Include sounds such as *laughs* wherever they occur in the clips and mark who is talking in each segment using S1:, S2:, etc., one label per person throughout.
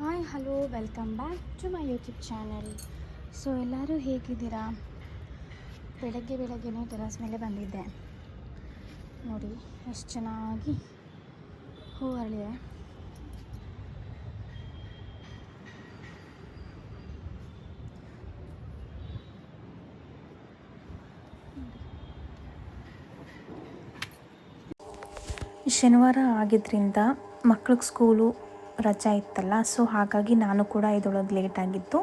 S1: hi hello welcome back to my YouTube channel so ಎಲ್ಲರೂ ಹೇಗಿದ್ದೀರಾ ಬೆಳಗ್ಗೆ ಬೆಳಗ್ಗೆನೇ ಟೆರಸ್ ಮೇಲೆ ಬಂದಿದ್ದೆ ನೋಡಿ ಎಷ್ಟು ಚೆನ್ನಾಗಿ ಹೂ ಅರಳಿದೆ ಶನಿವಾರ ಆಗಿದ್ದರಿಂದ ಮಕ್ಳಿಗೆ ಸ್ಕೂಲು ರಜಾ ಇತ್ತಲ್ಲ, ಸೊ ಹಾಗಾಗಿ ನಾನು ಕೂಡ ಇದೊಳಗೆ ಲೇಟ್ ಆಗಿತ್ತು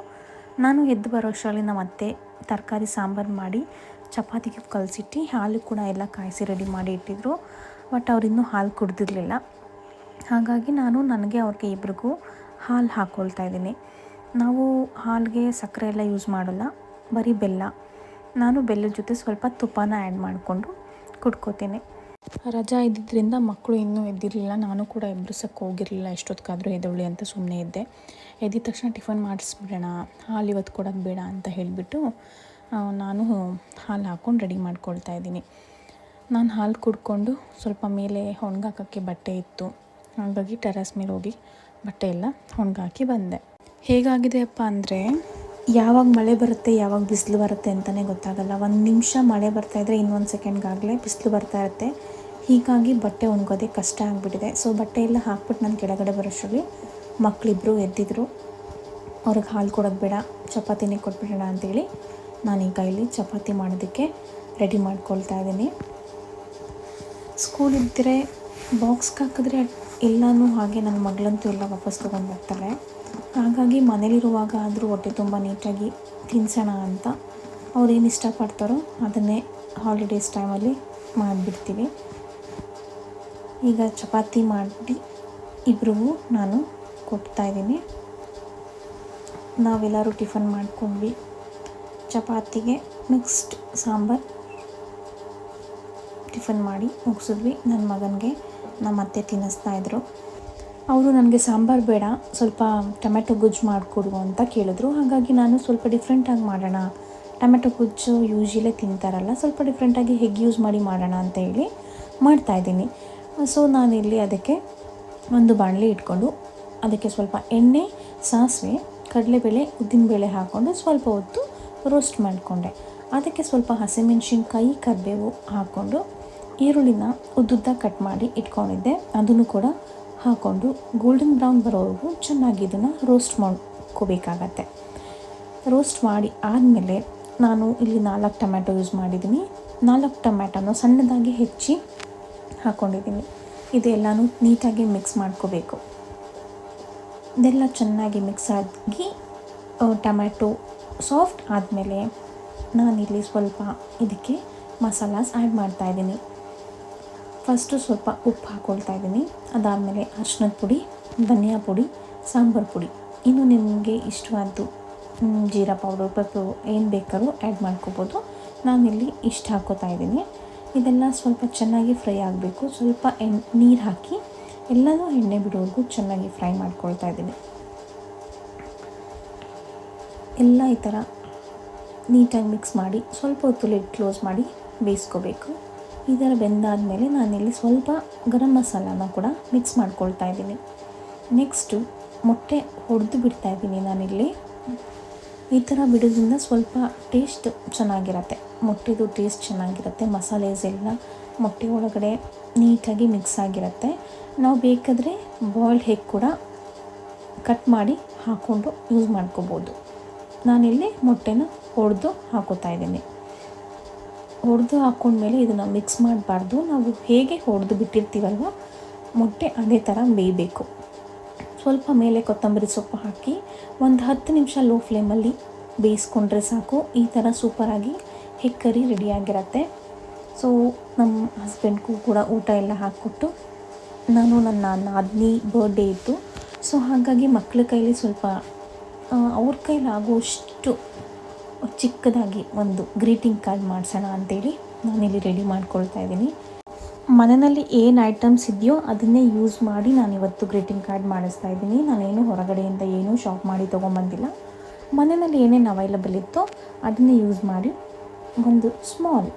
S1: ನಾನು ಎದ್ದು ಬರೋ ಅಷ್ಟರಲ್ಲಿ ನಮ್ಮ ಅತ್ತೆ ತರಕಾರಿ, ಸಾಂಬಾರು ಮಾಡಿ ಚಪಾತಿಗೆ ಕಲಸಿಟ್ಟು ಹಾಲು ಕೂಡ ಎಲ್ಲ ಕಾಯಿಸಿ ರೆಡಿ ಮಾಡಿ ಇಟ್ಟಿದ್ರು ಬಟ್ ಅವರಿನ್ನೂ ಹಾಲು ಕುಡ್ದಿರಲಿಲ್ಲ. ಹಾಗಾಗಿ ನಾನು ನನಗೆ ಅವ್ರಿಗೆ ಇಬ್ರಿಗೂ ಹಾಲು ಹಾಕ್ಕೊಳ್ತಾ ಇದ್ದೀನಿ. ನಾವು ಹಾಲಿಗೆ ಸಕ್ಕರೆ ಎಲ್ಲ ಯೂಸ್ ಮಾಡೋಲ್ಲ, ಬರೀ ಬೆಲ್ಲ. ನಾನು ಬೆಲ್ಲದ ಜೊತೆ ಸ್ವಲ್ಪ ತುಪ್ಪನ ಆ್ಯಡ್ ಮಾಡಿಕೊಂಡು ಕುಡ್ಕೋತೀನಿ. ರಜಾ ಇದ್ದಿದ್ದರಿಂದ ಮಕ್ಕಳು ಇನ್ನೂ ಎದ್ದಿರಲಿಲ್ಲ. ನಾನು ಕೂಡ ಎಬ್ಬಿಸಕ್ಕೆ ಹೋಗಿರಲಿಲ್ಲ. ಎಷ್ಟೊತ್ತಿಗಾದರೂ ಎದ್ದೇಳಿ ಅಂತ ಸುಮ್ಮನೆ ಇದ್ದೆ. ಎದ್ದಿದ ತಕ್ಷಣ ಟಿಫನ್ ಮಾಡಿಸ್ಬಿಡೋಣ. ಹಾಲು ಇವತ್ತು ಕೊಡೋದು ಬೇಡ ಅಂತ ಹೇಳಿಬಿಟ್ಟು ನಾನು ಹಾಲು ಹಾಕ್ಕೊಂಡು ರೆಡಿ ಮಾಡ್ಕೊಳ್ತಾ ಇದ್ದೀನಿ. ನಾನು ಹಾಲು ಕುಡ್ಕೊಂಡು ಸ್ವಲ್ಪ ಮೇಲೆ ಹೊಣ್ಗಾಕೋಕ್ಕೆ ಬಟ್ಟೆ ಇತ್ತು. ಹಾಗಾಗಿ ಟೆರಸ್ ಮೇಲೆ ಹೋಗಿ ಬಟ್ಟೆ ಎಲ್ಲ ಹೊಣ್ಗಾಕಿ ಬಂದೆ. ಹೇಗಾಗಿದೆಯಪ್ಪ ಅಂದರೆ ಯಾವಾಗ ಮಳೆ ಬರುತ್ತೆ, ಯಾವಾಗ ಬಿಸಿಲು ಬರುತ್ತೆ ಅಂತಲೇ ಗೊತ್ತಾಗಲ್ಲ. ಒಂದು ನಿಮಿಷ ಮಳೆ ಬರ್ತಾಯಿದ್ರೆ ಇನ್ನೊಂದು ಸೆಕೆಂಡ್ಗಾಗಲೇ ಬಿಸಿಲು ಬರ್ತಾ ಇರುತ್ತೆ. ಹೀಗಾಗಿ ಬಟ್ಟೆ ಒಣಗೋದೇ ಕಷ್ಟ ಆಗಿಬಿಟ್ಟಿದೆ. ಸೊ ಬಟ್ಟೆ ಎಲ್ಲ ಹಾಕ್ಬಿಟ್ಟು ನಾನು ಕೆಳಗಡೆ ಬರೋಷ್ಟರಲ್ಲಿ ಮಕ್ಕಳಿಬ್ಬರು ಎದ್ದಿದ್ರು. ಅವ್ರಿಗೆ ಹಾಲು ಕೊಡೋದು ಬೇಡ, ಚಪಾತಿನೇ ಕೊಟ್ಬಿಡೋಣ ಅಂತೇಳಿ ನಾನೀಗ ಇಲ್ಲಿ ಚಪಾತಿ ಮಾಡೋದಕ್ಕೆ ರೆಡಿ ಮಾಡ್ಕೊಳ್ತಾ ಇದ್ದೀನಿ. ಸ್ಕೂಲ್ ಇದ್ದರೆ ಬಾಕ್ಸ್ಗೆ ಹಾಕಿದ್ರೆ ಎಲ್ಲನೂ ಹಾಗೆ ನನ್ನ ಮಗಳಂತೂ ಎಲ್ಲ ವಾಪಸ್ ತೊಗೊಂಡು ಬರ್ತಾಳೆ ಹಾಗಾಗಿ ಮನೇಲಿರುವಾಗ ಆದರೂ ಹೊಟ್ಟೆ ತುಂಬ ನೀಟಾಗಿ ತಿನ್ಸೋಣ ಅಂತ ಅವ್ರೇನು ಇಷ್ಟಪಡ್ತಾರೋ ಅದನ್ನೇ ಹಾಲಿಡೇಸ್ ಟೈಮಲ್ಲಿ ಮಾಡಿಬಿಡ್ತೀವಿ. ಈಗ ಚಪಾತಿ ಮಾಡಿ ಇಬ್ರಿಗೂ ನಾನು ಕೊಡ್ತಾಯಿದ್ದೀನಿ ನಾವೆಲ್ಲರೂ ಟಿಫನ್ ಮಾಡ್ಕೊಂಡ್ವಿ. ಚಪಾತಿಗೆ ಮಿಕ್ಸ್ಡ್ ಸಾಂಬಾರು ಟಿಫನ್ ಮಾಡಿ ಮುಗಿಸಿದ್ವಿ. ನನ್ನ ಮಗನಿಗೆ ನಮ್ಮ ಅತ್ತೆ ತಿನ್ನಿಸ್ತಾ ಇದ್ರು. ಅವರು ನನಗೆ ಸಾಂಬಾರು ಬೇಡ, ಸ್ವಲ್ಪ ಟೊಮೆಟೊ ಗೊಜ್ಜು ಮಾಡಿಕೊಡು ಅಂತ ಕೇಳಿದ್ರು. ಹಾಗಾಗಿ ನಾನು ಸ್ವಲ್ಪ ಡಿಫ್ರೆಂಟಾಗಿ ಮಾಡೋಣ. ಟೊಮೆಟೊ ಗೊಜ್ಜು ಯೂಶಲೇ ತಿಂತಾರಲ್ಲ, ಸ್ವಲ್ಪ ಡಿಫ್ರೆಂಟಾಗಿ ಹೆಗ್ ಯೂಸ್ ಮಾಡಿ ಮಾಡೋಣ ಅಂತ ಹೇಳಿ ಮಾಡ್ತಾಯಿದ್ದೀನಿ ಸೊ ನಾನಿಲ್ಲಿ ಅದಕ್ಕೆ ಒಂದು ಬಾಣಲೆ ಇಟ್ಕೊಂಡು, ಅದಕ್ಕೆ ಸ್ವಲ್ಪ ಎಣ್ಣೆ, ಸಾಸಿವೆ, ಕಡಲೆಬೇಳೆ, ಉದ್ದಿನಬೇಳೆ ಹಾಕ್ಕೊಂಡು ಸ್ವಲ್ಪ ಹೊತ್ತು ರೋಸ್ಟ್ ಮಾಡಿಕೊಂಡೆ. ಅದಕ್ಕೆ ಸ್ವಲ್ಪ ಹಸಿಮೆಣ್ಸಿನ್ಕಾಯಿ, ಕರಿಬೇವು ಹಾಕ್ಕೊಂಡು ಈರುಳ್ಳಿನ ಉದ್ದುದ್ದ ಕಟ್ ಮಾಡಿ ಇಟ್ಕೊಂಡಿದ್ದೆ. ಅದನ್ನು ಕೂಡ ಹಾಕ್ಕೊಂಡು ಗೋಲ್ಡನ್ ಬ್ರೌನ್ ಬರೋವರೆಗೂ ಚೆನ್ನಾಗಿ ಇದನ್ನು ರೋಸ್ಟ್ ಮಾಡ್ಕೋಬೇಕಾಗತ್ತೆ. ರೋಸ್ಟ್ ಮಾಡಿ ಆದಮೇಲೆ ನಾನು ಇಲ್ಲಿ ನಾಲ್ಕು ಟೊಮ್ಯಾಟೊ ಯೂಸ್ ಮಾಡಿದ್ದೀನಿ. ನಾಲ್ಕು ಟೊಮ್ಯಾಟೊನ ಸಣ್ಣದಾಗಿ ಹೆಚ್ಚಿ ಹಾಕ್ಕೊಂಡಿದ್ದೀನಿ ಇದೆಲ್ಲನೂ ನೀಟಾಗಿ ಮಿಕ್ಸ್ ಮಾಡ್ಕೋಬೇಕು. ಇದೆಲ್ಲ ಚೆನ್ನಾಗಿ ಮಿಕ್ಸ್ ಆಗಿ ಟೊಮ್ಯಾಟೊ ಸಾಫ್ಟ್ ಆದಮೇಲೆ ನಾನಿಲ್ಲಿ ಸ್ವಲ್ಪ ಇದಕ್ಕೆ ಮಸಾಲಾಸ್ ಆ್ಯಡ್ ಮಾಡ್ತಾಯಿದ್ದೀನಿ ಫಸ್ಟು ಸ್ವಲ್ಪ ಉಪ್ಪು ಹಾಕ್ಕೊಳ್ತಾ ಇದ್ದೀನಿ. ಅದಾದಮೇಲೆ ಅರ್ಶಿನದ ಪುಡಿ, ಧನಿಯಾ ಪುಡಿ, ಸಾಂಬಾರು ಪುಡಿ. ಇನ್ನು ನಿಮಗೆ ಇಷ್ಟವಾದ್ದು ಜೀರಾ ಪೌಡರ್ ಪೆಪ್ಪು ಏನು ಬೇಕಾದ್ರೂ ಆ್ಯಡ್ ಮಾಡ್ಕೋಬೋದು. ನಾನಿಲ್ಲಿ ಇಷ್ಟು ಹಾಕ್ಕೋತಾ ಇದ್ದೀನಿ. ಇದೆಲ್ಲ ಸ್ವಲ್ಪ ಚೆನ್ನಾಗಿ ಫ್ರೈ ಆಗಬೇಕು. ಸ್ವಲ್ಪ ಎಣ್, ನೀರು ಹಾಕಿ ಎಲ್ಲನೂ ಎಣ್ಣೆ ಬಿಡೋವರೆಗೂ ಚೆನ್ನಾಗಿ ಫ್ರೈ ಮಾಡ್ಕೊಳ್ತಾ ಇದ್ದೀನಿ. ಎಲ್ಲ ಈ ಥರ ನೀಟಾಗಿ ಮಿಕ್ಸ್ ಮಾಡಿ, ಸ್ವಲ್ಪ ಹೊತ್ತು ಲಿಡ್ ಕ್ಲೋಸ್ ಮಾಡಿ ಬೇಯಿಸ್ಕೋಬೇಕು. ಈ ಥರ ಬೆಂದಾದಮೇಲೆ ನಾನಿಲ್ಲಿ ಸ್ವಲ್ಪ ಗರಂ ಮಸಾಲಾನ ಕೂಡ ಮಿಕ್ಸ್ ಮಾಡ್ಕೊಳ್ತಾ ಇದ್ದೀನಿ. ನೆಕ್ಸ್ಟು ಮೊಟ್ಟೆ ಹೊಡೆದು ಬಿಡ್ತಾ ಇದ್ದೀನಿ ನಾನಿಲ್ಲಿ. ಈ ಥರ ಬಿಡೋದ್ರಿಂದ ಸ್ವಲ್ಪ ಟೇಸ್ಟ್ ಚೆನ್ನಾಗಿರತ್ತೆ. ಮೊಟ್ಟೆದು ಟೇಸ್ಟ್ ಚೆನ್ನಾಗಿರುತ್ತೆ. ಮಸಾಲೆಸ್ ಎಲ್ಲ ಮೊಟ್ಟೆ ಒಳಗಡೆ ನೀಟಾಗಿ ಮಿಕ್ಸ್ ಆಗಿರುತ್ತೆ. ನಾವು ಬೇಕಾದರೆ ಬಾಯ್ಲ್ಡ್ ಹೆಗ್ ಕೂಡ ಕಟ್ ಮಾಡಿ ಹಾಕ್ಕೊಂಡು ಯೂಸ್ ಮಾಡ್ಕೋಬೋದು. ನಾನಿಲ್ಲಿ ಮೊಟ್ಟೆನ ಹೊಡೆದು ಹಾಕೋತಾ ಇದ್ದೀನಿ. ಹೊಡೆದು ಹಾಕ್ಕೊಂಡ್ಮೇಲೆ ಇದನ್ನು ಮಿಕ್ಸ್ ಮಾಡಬಾರ್ದು. ನಾವು ಹೇಗೆ ಹೊಡೆದು ಬಿಟ್ಟಿರ್ತೀವಲ್ವ, ಮೊಟ್ಟೆ ಅದೇ ಥರ ಬೇಯಬೇಕು. ಸ್ವಲ್ಪ ಮೇಲೆ ಕೊತ್ತಂಬರಿ ಸೊಪ್ಪು ಹಾಕಿ ಒಂದು ಹತ್ತು ನಿಮಿಷ ಲೋ ಫ್ಲೇಮಲ್ಲಿ ಬೇಯಿಸ್ಕೊಂಡ್ರೆ ಸಾಕು. ಈ ಥರ ಸೂಪರಾಗಿ ಹೆಕ್ಕರಿ ರೆಡಿಯಾಗಿರತ್ತೆ ಸೊ ನಮ್ಮ ಹಸ್ಬೆಂಡ್ಗೂ ಕೂಡ ಊಟ ಎಲ್ಲ ಹಾಕ್ಕೊಟ್ಟು ನಾನು ನನ್ನ ನಾದಿನಿ ಬರ್ಡೇ ಇತ್ತು. ಸೊ ಹಾಗಾಗಿ ಮಕ್ಕಳ ಕೈಲಿ ಸ್ವಲ್ಪ ಅವ್ರ ಕೈಲಾಗುವಷ್ಟು ಚಿಕ್ಕದಾಗಿ ಒಂದು ಗ್ರೀಟಿಂಗ್ ಕಾರ್ಡ್ ಮಾಡಿಸೋಣ ಅಂತೇಳಿ ನಾನಿಲ್ಲಿ ರೆಡಿ ಮಾಡ್ಕೊಳ್ತಾ ಇದ್ದೀನಿ. ಮನೆಯಲ್ಲಿ ಏನು ಐಟಮ್ಸ್ ಇದೆಯೋ ಅದನ್ನೇ ಯೂಸ್ ಮಾಡಿ ನಾನು ಇವತ್ತು ಗ್ರೀಟಿಂಗ್ ಕಾರ್ಡ್ ಮಾಡಿಸ್ತಾ ಇದ್ದೀನಿ. ನಾನೇನು ಹೊರಗಡೆಯಿಂದ ಏನೂ ಶಾಪ್ ಮಾಡಿ ತೊಗೊಂಬಂದಿಲ್ಲ. ಮನೆಯಲ್ಲಿ ಏನೇನು ಅವೈಲಬಲ್ ಇತ್ತೋ ಅದನ್ನೇ ಯೂಸ್ ಮಾಡಿ ಒಂದು ಸ್ಮಾಲ್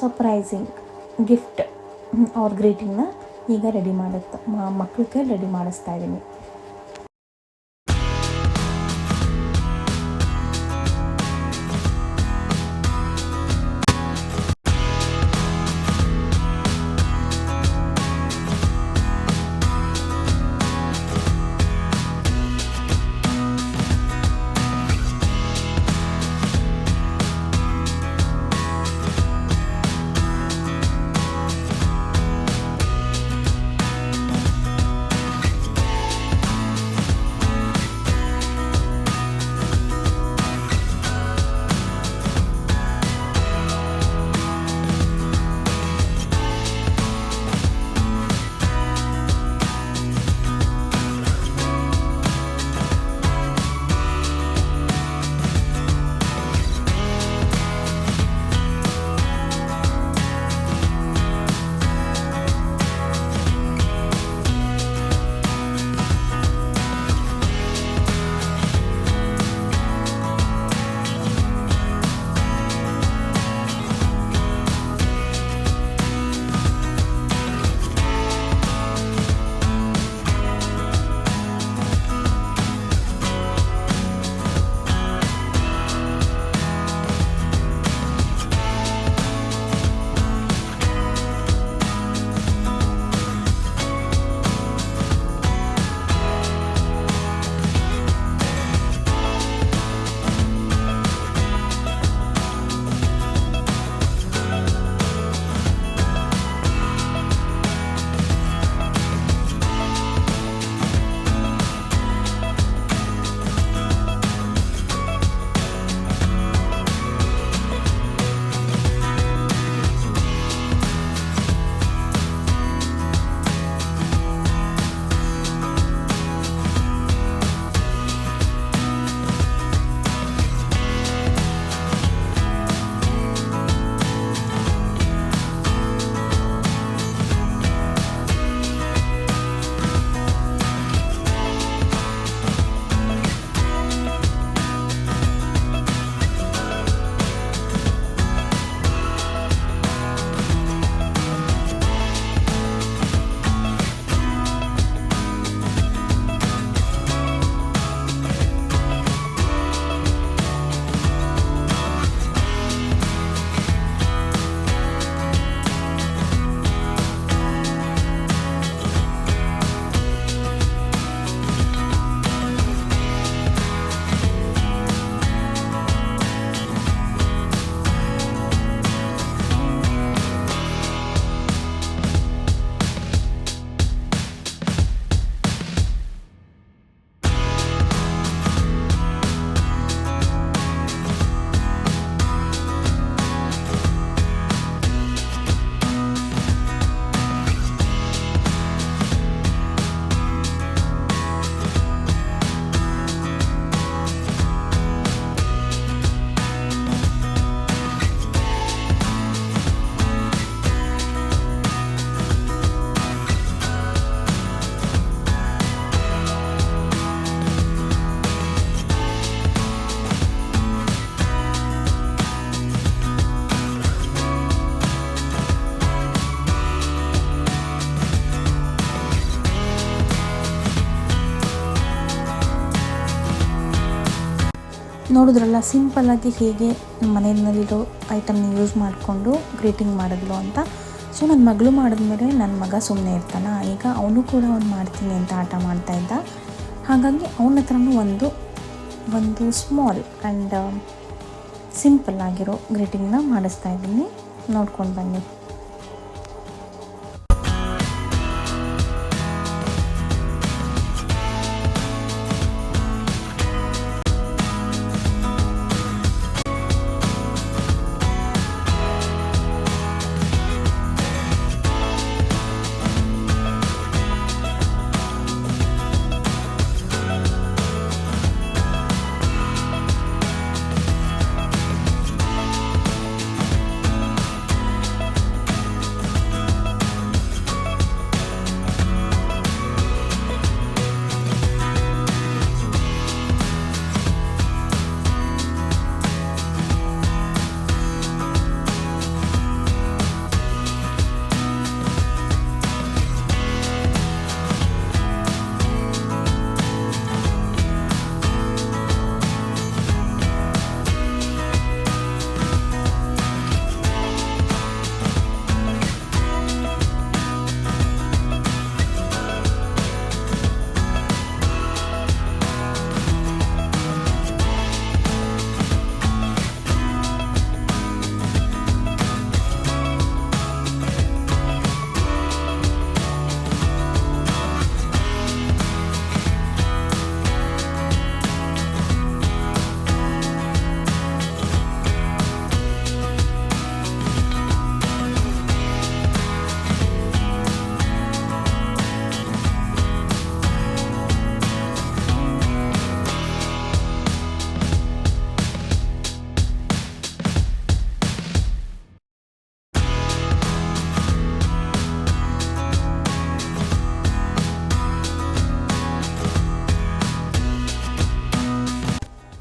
S1: ಸರ್ಪ್ರೈಸಿಂಗ್ ಗಿಫ್ಟ್ ಅವ್ರ ಗ್ರೀಟಿಂಗ್ನ ಈಗ ರೆಡಿ ಮಾಡುತ್ತೆ ಮಕ್ಕಳಿಗೆ ರೆಡಿ ಮಾಡಿಸ್ತಾ ಇದ್ದೀನಿ. ನೋಡಿದ್ರಲ್ಲ ಸಿಂಪಲ್ಲಾಗಿ ಹೇಗೆ ಮನೆಯಲ್ಲಿರೋ ಐಟಮ್ನ ಯೂಸ್ ಮಾಡಿಕೊಂಡು ಗ್ರೀಟಿಂಗ್ ಮಾಡಿದ್ಲು ಅಂತ. ಸೊ ನನ್ನ ಮಗಳು ಮಾಡಿದ್ಮೇಲೆ ನನ್ನ ಮಗ ಸುಮ್ಮನೆ ಇರ್ತಾನ. ಈಗ ಅವನು ಕೂಡ ಅವ್ನು ಮಾಡ್ತೀನಿ ಅಂತ ಆಟ ಮಾಡ್ತಾ ಇದ್ದ. ಹಾಗಾಗಿ ಅವನ ಹತ್ರನೂ ಒಂದು ಒಂದು ಸ್ಮಾಲ್ ಆ್ಯಂಡ್ ಸಿಂಪಲ್ ಆಗಿರೋ ಗ್ರೀಟಿಂಗ್ನ ಮಾಡಿಸ್ತಾ ಇದ್ದೀನಿ. ನೋಡ್ಕೊಂಡು ಬನ್ನಿ.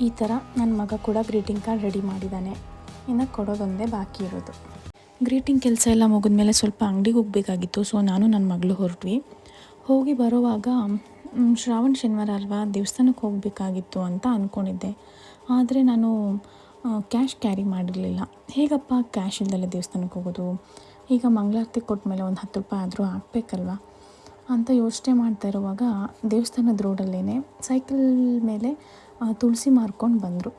S1: ಈ ಥರ ನನ್ನ ಮಗ ಕೂಡ ಗ್ರೀಟಿಂಗ್ ಕಾರ್ಡ್ ರೆಡಿ ಮಾಡಿದ್ದಾನೆ. ಇನ್ನು ಕೊಡೋದೊಂದೇ ಬಾಕಿ ಇರೋದು. ಗ್ರೀಟಿಂಗ್ ಕೆಲಸ ಎಲ್ಲ ಮುಗಿದ್ಮೇಲೆ ಸ್ವಲ್ಪ ಅಂಗಡಿಗೆ ಹೋಗಬೇಕಾಗಿತ್ತು. ಸೊ, ನಾನು ನನ್ನ ಮಗಳು ಹೊರಟ್ವಿ. ಹೋಗಿ ಬರೋವಾಗ ಶ್ರಾವಣ, ಶನಿವಾರ ಅಲ್ವಾ, ದೇವಸ್ಥಾನಕ್ಕೆ ಹೋಗಬೇಕಾಗಿತ್ತು ಅಂತ ಅಂದ್ಕೊಂಡಿದ್ದೆ ಆದರೆ ನಾನು ಕ್ಯಾಶ್ ಕ್ಯಾರಿ ಮಾಡಿರಲಿಲ್ಲ. ಹೇಗಪ್ಪ ಕ್ಯಾಶ್ ಇಲ್ದಲ್ಲೇ ದೇವಸ್ಥಾನಕ್ಕೆ ಹೋಗೋದು? ಈಗ ಮಂಗಳಾರತಿ ಕೊಟ್ಟ ಮೇಲೆ ಒಂದು ಹತ್ತು ರೂಪಾಯಿ ಆದರೂ ಹಾಕ್ಬೇಕಲ್ವ? ಅಂತ ಯೋಚನೆ ಮಾಡ್ತಾ ಇರುವಾಗ ದೇವಸ್ಥಾನದ ರೋಡಲ್ಲೇ ಸೈಕಲ್ ಮೇಲೆ ತುಳಸಿ ಮಾರ್ಕೊಂಡು ಬಂದರು.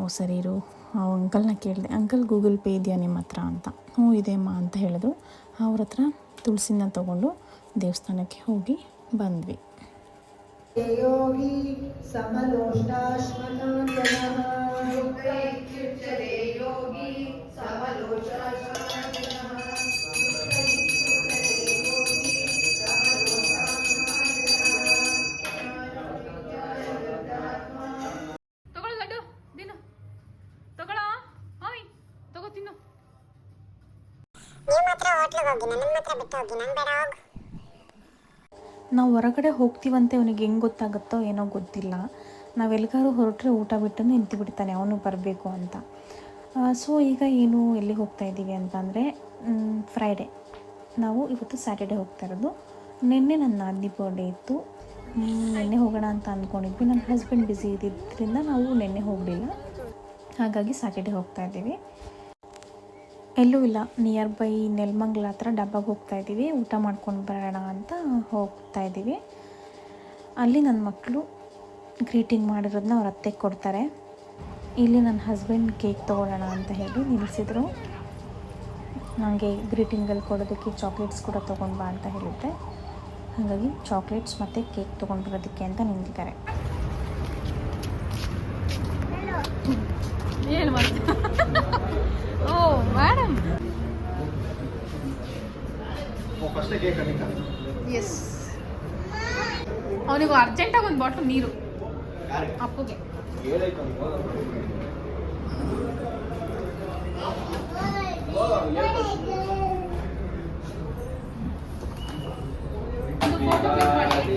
S1: ಓ ಸರಿ ಇರು. ಆ ಅಂಕಲ್ನ ಕೇಳಿದೆ. ಅಂಕಲ್ ಗೂಗಲ್ ಪೇ ಇದೆಯಾ ನಿಮ್ಮ ಹತ್ರ? ಅಂತ. ಹ್ಞೂ ಇದೆಯಮ್ಮ ಅಂತ ಹೇಳಿದ್ರು. ಅವ್ರ ಹತ್ರ ತುಳಸಿನ ತಗೊಂಡು ದೇವಸ್ಥಾನಕ್ಕೆ ಹೋಗಿ ಬಂದ್ವಿ.
S2: योगी
S3: ನಾವು
S1: ಹೊರಗಡೆ ಹೋಗ್ತೀವಂತೆ ಅವನಿಗೆ ಹೆಂಗೆ ಗೊತ್ತಾಗುತ್ತೋ ಏನೋ ಗೊತ್ತಿಲ್ಲ. ನಾವು ಎಲ್ಲಿಗಾದ್ರೂ ಹೊರಟ್ರೆ ಊಟ ಬಿಟ್ಟು ನಿಂತು ಬಿಡ್ತಾನೆ ಅವನು ಬರಬೇಕು ಅಂತ. ಸೊ ಈಗ ಏನು ಎಲ್ಲಿಗೆ ಹೋಗ್ತಾ ಇದ್ದೀವಿ ಅಂತಂದರೆ ಫ್ರೈಡೇ ನಾವು ಇವತ್ತು ಸ್ಯಾಟರ್ಡೆ ಹೋಗ್ತಾ ಇರೋದು. ನಿನ್ನೆ ನನ್ನ ನಾದಿನಿ ಬರ್ಡೇ ಇತ್ತು. ನಿನ್ನೆ ಹೋಗೋಣ ಅಂತ ಅಂದ್ಕೊಂಡಿದ್ವಿ ನನ್ನ ಹಸ್ಬೆಂಡ್ ಬ್ಯುಸಿ ಇದ್ದಿದ್ದರಿಂದ ನಾವು ನಿನ್ನೆ ಹೋಗಲಿಲ್ಲ. ಹಾಗಾಗಿ ಸ್ಯಾಟರ್ಡೆ ಹೋಗ್ತಾ ಇದ್ದೀವಿ. ಎಲ್ಲೂ ಇಲ್ಲ. ನಿಯರ್ ಬೈ ನೆಲ್ಮಂಗ್ಲ ಹತ್ರ ಡಬ್ಬಾಗೆ ಹೋಗ್ತಾ ಇದ್ದೀವಿ. ಊಟ ಮಾಡ್ಕೊಂಡು ಬರೋಣ ಅಂತ ಹೋಗ್ತಾ ಇದ್ದೀವಿ. ಅಲ್ಲಿ ನನ್ನ ಮಕ್ಕಳು ಗ್ರೀಟಿಂಗ್ ಮಾಡಿರೋದನ್ನ ಅವ್ರ ಅತ್ತೆ ಕೊಡ್ತಾರೆ. ಇಲ್ಲಿ ನನ್ನ ಹಸ್ಬೆಂಡ್ ಕೇಕ್ ತೊಗೊಳ್ಳೋಣ ಅಂತ ಹೇಳಿ ನಿಲ್ಲಿಸಿದ್ರು ನನಗೆ ಗ್ರೀಟಿಂಗಲ್ಲಿ ಕೊಡೋದಕ್ಕೆ ಚಾಕ್ಲೇಟ್ಸ್ ಕೂಡ ತೊಗೊಂಡು ಬಾ ಅಂತ ಹೇಳಿದ್ದೆ. ಹಾಗಾಗಿ ಚಾಕ್ಲೇಟ್ಸ್ ಮತ್ತು ಕೇಕ್ ತೊಗೊಂಡು ಬರೋದಕ್ಕೆ ಅಂತ ನಿಂತಿದ್ದಾರೆ.
S4: ಏನು ಓ ಎಸ್ ಅವನಿಗೂ ಅರ್ಜೆಂಟಾಗಿ ಒಂದು ಬಾಟ್ಲು ನೀರು. ಅಪ್ಪುಗೆ. ಒಂದು ಫೋಟೋ ಕ್ಲಿಕ್ ಮಾಡಿ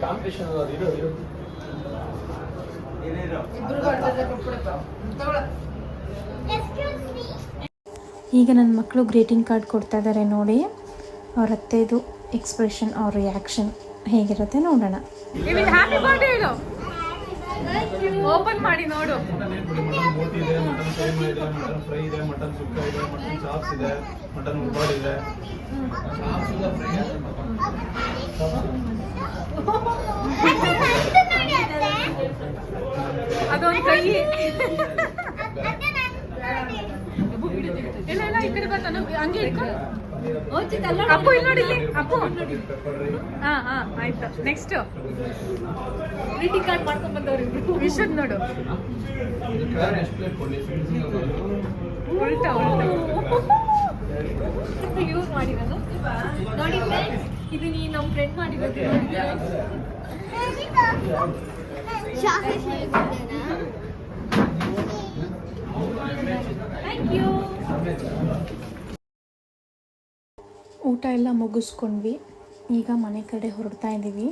S5: Competition ಇರು ಇರು.
S1: ಈಗ ನನ್ನ ಮಕ್ಕಳು ಗ್ರೀಟಿಂಗ್ ಕಾರ್ಡ್ ಕೊಡ್ತಾ ಇದ್ದಾರೆ ನೋಡಿ. ಅವ್ರ ಅತ್ತೆದು ಎಕ್ಸ್ಪ್ರೆಷನ್ ಅವ್ರ ರಿಯಾಕ್ಷನ್ ಹೇಗಿರುತ್ತೆ ನೋಡೋಣ
S4: ಇವತ್ತು ಹ್ಯಾಪಿ ಬರ್ಡೇ ಹೇಳು ಓಪನ್ ಮಾಡಿ ನೋಡು.
S5: ಮಟನ್ ಬೋಟಿ ಇದೆ ಮಟನ್ ಕೈಮಾ ಇದೆ ಮಟನ್ ಫ್ರೈ ಇದೆ ಮಟನ್ ಸುಕ್ಕ ಇದೆ ಮಟನ್ ಚಾಪ್ಸ್ ಇದೆ ಮಟನ್ ಉಬ್ಬಾಡ್ ಇದೆ.
S4: ಅದೊಂದು ಕೈ. ಇಲ್ಲ ಇಲ್ಲ ಈ ಕಡೆ ಬರ್ತಾನೆ ಹಂಗೆ ಇಟ್ಕೊ. ಅಪ್ಪು ಇಲ್ಲಿ ನೋಡಿ ಇಲ್ಲಿ. ಅಪ್ಪು. ಹಾ ಹಾ ಆಯ್ತು. ನೆಕ್ಸ್ಟ್ ಕಾರ್ಡ್ ಮಾಡ್ಕೊಂಡ್ ಬಂದವ್ರು ವಿಷದ್ ನೋಡು. ಉಲ್ಟಾ ಉಲ್ಟಾ. *laughs* ಯೂಸ್ ಮಾಡಿರೋದು. ನೋಡಿ ಇದು ನೀ ನಮ್ಮ ಫ್ರೆಂಡ್ ಮಾಡಿರೋದು ಥ್ಯಾಂಕ್ ಯು
S1: ಊಟ ಎಲ್ಲ ಮುಗಿಸ್ಕೊಂಡ್ವಿ. ಈಗ ಮನೆ ಕಡೆ ಹೊರಡ್ತಾ ಇದ್ದೀವಿ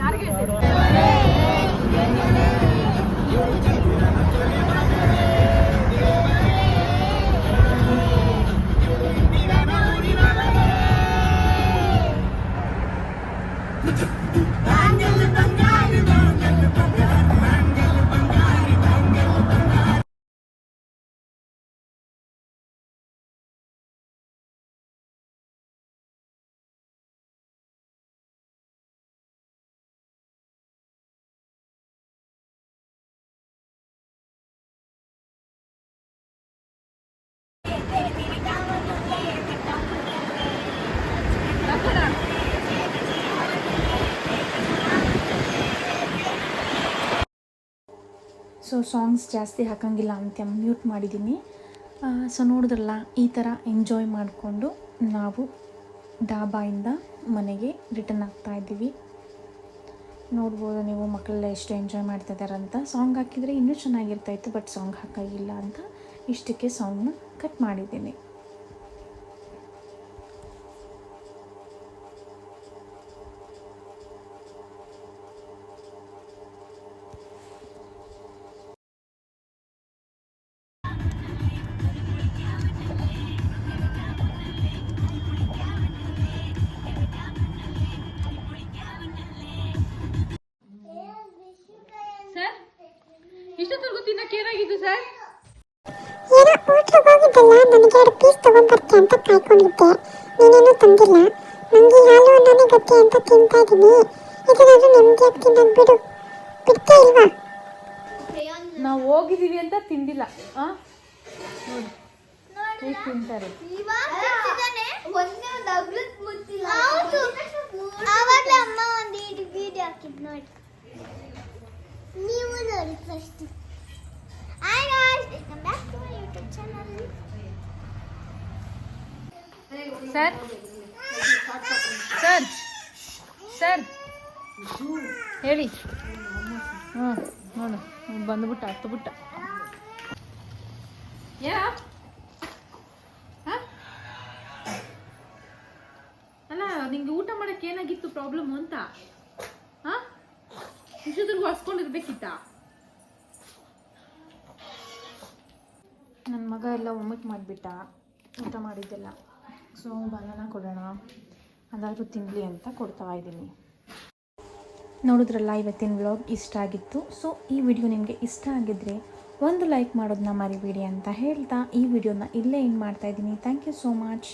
S1: ಯಾರಿಗೆ ಸೊ ಸಾಂಗ್ಸ್ ಜಾಸ್ತಿ ಹಾಕಂಗಿಲ್ಲ ಅಂತ ಮ್ಯೂಟ್ ಮಾಡಿದ್ದೀನಿ ಸೊ ನೋಡಿದ್ರಲ್ಲ, ಈ ಥರ ಎಂಜಾಯ್ ಮಾಡಿಕೊಂಡು ನಾವು ಡಾಬಾಯಿಂದ ಮನೆಗೆ ರಿಟರ್ನ್ ಆಗ್ತಾ ಇದ್ದೀವಿ. ನೋಡ್ಬೋದು ನೀವು ಮಕ್ಕಳೆಲ್ಲ ಎಷ್ಟು ಎಂಜಾಯ್ ಮಾಡ್ತಾ ಇದ್ದಾರೆ ಅಂತ. ಸಾಂಗ್ ಹಾಕಿದರೆ ಇನ್ನೂ ಚೆನ್ನಾಗಿರ್ತಾಯಿತ್ತು ಬಟ್ ಸಾಂಗ್ ಹಾಕಾಗಿಲ್ಲ ಅಂತ ಇಷ್ಟಕ್ಕೆ ಸಾಂಗ್ನ ಕಟ್ ಮಾಡಿದ್ದೀನಿ.
S4: ಸರ್?
S3: ಏನೋ ಹೋಟ್ಲಿಗೆ ಹೋಗಿದ್ದಲ್ಲ ನನಗೆ ಎರಡು ಪೀಸ್ ತಗೊಂಡ್ಬರ್ತೆ ಅಂತ ಕಾಯ್ಕೊಂಡಿದ್ದೆ. ನೀನೇನು ತಂದಿಲ್ಲ. ನನಗೆ ಹಾಲು ಅನ್ನೋನೇ ಗತಿ ಅಂತ ತಿಂತಾ ಇದ್ದೀನಿ ಇದನ್ನಾದ್ರೂ ನೆಮ್ಮದಿಯಾಗಿ ತಿನ್ನೋದು ಬಿಡು. ಬಿಡ್ತೇ ಇಲ್ವಾ?
S4: ನಾವು ಹೋಗಿದ್ದೀವಿ ಅಂತ ತಿಂದಿಲ್ಲ. ಆ? ನೋಡಿ. ಹೇಗೆ ತಿಂತಾರೆ?
S3: ಅಮ್ಮ ಒಂದು ವಿಡಿಯೋ ಹಾಕಿದ್ ನೋಡಿ. ನೀವು ನೋಡಿ first hi guys welcome back to my YouTube channel.
S4: Sir sir sir. ಹೇಳಿ. ಹಾಂ ನೋಡು ಬಂದ್ಬಿಟ್ಟ ಹತ್ತು ಬಿಟ್ಟ ಯಾ ಅಲ್ಲ, ನಿಂಗೆ ಊಟ ಮಾಡಕ್ಕೆ ಏನಾಗಿತ್ತು ಪ್ರಾಬ್ಲಮ್ ಅಂತ? ಹಾಂ? ಇಷ್ಟೊತ್ತಿಗೆ ಹೊಸ್ಕೊಂಡಿರ್ಬೇಕಿತ್ತ?
S1: ಮಗ ಎಲ್ಲ ಒಮಿಟ್ ಮಾಡಿಬಿಟ್ಟ. ಊಟ ಮಾಡಿದ್ದೆಲ್ಲ. ಸೊ ಬನಾನ ಕೊಡೋಣ. ಅದಾದರೂ ತಿನ್ನಲಿ ಅಂತ ಕೊಡ್ತಾ ಇದ್ದೀನಿ. ನೋಡಿದ್ರಲ್ಲ, ಇವತ್ತಿನ ವ್ಲಾಗ್ ಇಷ್ಟ ಆಗಿತ್ತು. ಸೊ ಈ ವಿಡಿಯೋ ನಿಮಗೆ ಇಷ್ಟ ಆಗಿದ್ದರೆ ಒಂದು ಲೈಕ್ ಮಾಡೋದನ್ನ ಮರಿಬೇಡಿ ಅಂತ ಹೇಳ್ತಾ ಈ ವಿಡಿಯೋನ ಇಲ್ಲೇ ಏನು ಮಾಡ್ತಾ ಇದ್ದೀನಿ. Thank you so much